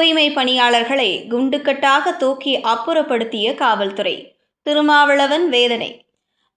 தூய்மை பணியாளர்களை குண்டுக்கட்டாக தூக்கி அப்புறப்படுத்திய காவல்துறை. திருமாவளவன் வேதனை.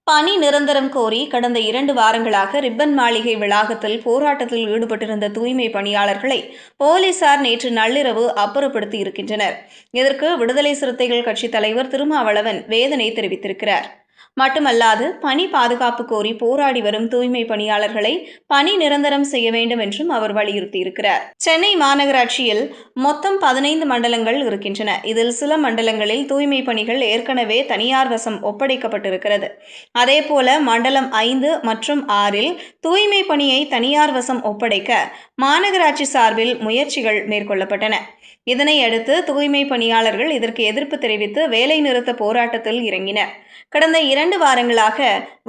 பணி நிரந்தரம் கோரி கடந்த இரண்டு வாரங்களாக ரிப்பன் மாளிகை வளாகத்தில் போராட்டத்தில் ஈடுபட்டிருந்த தூய்மை பணியாளர்களை போலீசார் நேற்று நள்ளிரவு அப்புறப்படுத்தி இருக்கின்றனர். இதற்கு விடுதலை சிறுத்தைகள் கட்சித் தலைவர் திருமாவளவன் வேதனை தெரிவித்திருக்கிறார். மட்டுமல்லாது பணி பாதுகாப்பு கோரி போராடி வரும் தூய்மை பணியாளர்களை பணி நிரந்தரம் செய்ய வேண்டும் என்றும் அவர் வலியுறுத்தியிருக்கிறார். சென்னை மாநகராட்சியில் மொத்தம் பதினைந்து மண்டலங்கள் இருக்கின்றன. இதில் சில மண்டலங்களில் தூய்மை பணிகள் ஏற்கனவே தனியார் வசம் ஒப்படைக்கப்பட்டிருக்கிறது. அதேபோல மண்டலம் ஐந்து மற்றும் ஆறில் தூய்மை பணியை தனியார் வசம் ஒப்படைக்க மாநகராட்சி சார்பில் முயற்சிகள் மேற்கொள்ளப்பட்டன. இதனையடுத்து தூய்மை பணியாளர்கள் இதற்கு எதிர்ப்பு தெரிவித்து வேலைநிறுத்த போராட்டத்தில் இறங்கினர். கடந்த இரண்டு வாரங்களாக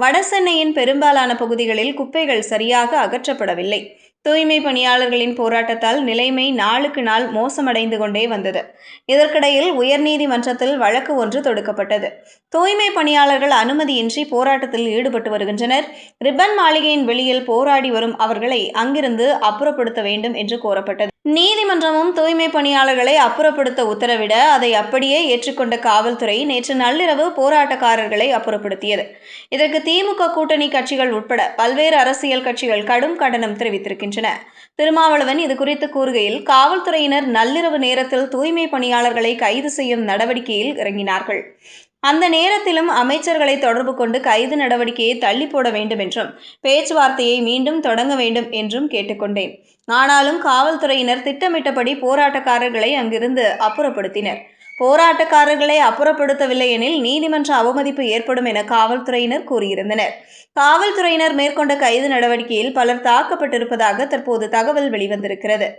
வடசென்னையின் பெரும்பாலான பகுதிகளில் குப்பைகள் சரியாக அகற்றப்படவில்லை. தூய்மை பணியாளர்களின் போராட்டத்தால் நிலைமை நாளுக்கு நாள் மோசமடைந்து கொண்டே வந்தது. இதற்கிடையில் உயர்நீதிமன்றத்தில் வழக்கு ஒன்று தொடுக்கப்பட்டது. தூய்மை பணியாளர்கள் அனுமதியின்றி போராட்டத்தில் ஈடுபட்டு வருகின்றனர். ரிப்பன் மாளிகையின் வெளியில் போராடி வரும் அவர்களை அங்கிருந்து அப்புறப்படுத்த வேண்டும் என்று கோரப்பட்டது. நீதிமன்றமும் தூய்மை பணியாளர்களை அப்புறப்படுத்த உத்தரவிட அதை அப்படியே ஏற்றுக்கொண்ட காவல்துறை நேற்று நள்ளிரவு போராட்டக்காரர்களை அப்புறப்படுத்தியது. இதற்கு திமுக கூட்டணி கட்சிகள் உட்பட பல்வேறு அரசியல் கட்சிகள் கடும் கண்டனம் தெரிவித்திருக்கின்றன. திருமாவளவன் இது குறித்து கூறுகையில் காவல்துறையினர் நள்ளிரவு நேரத்தில் தூய்மை பணியாளர்களை கைது செய்யும் நடவடிக்கையில் இறங்கினார்கள். அந்த நேரத்திலும் அமைச்சர்களை தொடர்பு கொண்டு கைது நடவடிக்கையை தள்ளி போட வேண்டும் என்றும் பேச்சுவார்த்தையை மீண்டும் தொடங்க வேண்டும் என்றும் கேட்டுக்கொண்டேன். ஆனாலும் காவல்துறையினர் திட்டமிட்டபடி போராட்டக்காரர்களை அங்கிருந்து அப்புறப்படுத்தினர். போராட்டக்காரர்களை அப்புறப்படுத்தவில்லை எனில் நீதிமன்ற அவமதிப்பு ஏற்படும் என காவல்துறையினர் கூறியிருந்தனர். காவல்துறையினர் மேற்கொண்ட கைது நடவடிக்கையில் பலர் தாக்கப்பட்டிருப்பதாக தற்போது தகவல் வெளிவந்திருக்கிறது.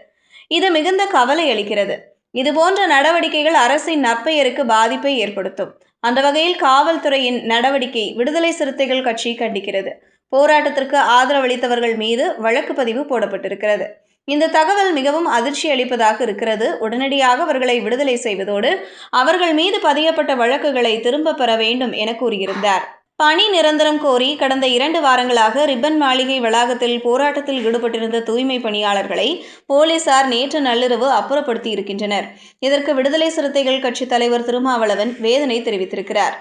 இது மிகுந்த கவலை அளிக்கிறது. இதுபோன்ற நடவடிக்கைகள் அரசின் நற்பெயருக்கு பாதிப்பை ஏற்படுத்தும். அந்த வகையில் காவல்துறையின் நடவடிக்கை விடுதலை சிறுத்தைகள் கட்சி கண்டிக்கிறது. போராட்டத்திற்கு ஆதரவளித்தவர்கள் மீது வழக்கு பதிவு போடப்பட்டிருக்கிறது. இந்த தகவல் மிகவும் அதிர்ச்சி அளிப்பதாக இருக்கிறது. உடனடியாக அவர்களை விடுதலை செய்வதோடு அவர்கள் மீது பதியப்பட்ட வழக்குகளை திரும்ப பெற வேண்டும் என கூறியிருந்தார். பணி நிரந்தரம் கோரி கடந்த இரண்டு வாரங்களாக ரிப்பன் மாளிகை வளாகத்தில் போராட்டத்தில் ஈடுபட்டிருந்த தூய்மை பணியாளர்களை போலீசார் நேற்று நள்ளிரவு அப்புறப்படுத்தி இருக்கின்றனர். இதற்கு விடுதலை சிறுத்தைகள் கட்சித் தலைவர் திருமாவளவன் வேதனை தெரிவித்திருக்கிறார்.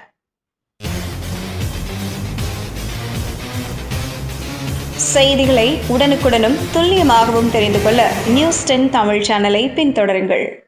செய்திகளை உடனுக்குடனும் துல்லியமாகவும் தெரிந்து கொள்ள நியூஸ் டென் தமிழ் சேனலை பின்தொடருங்கள்.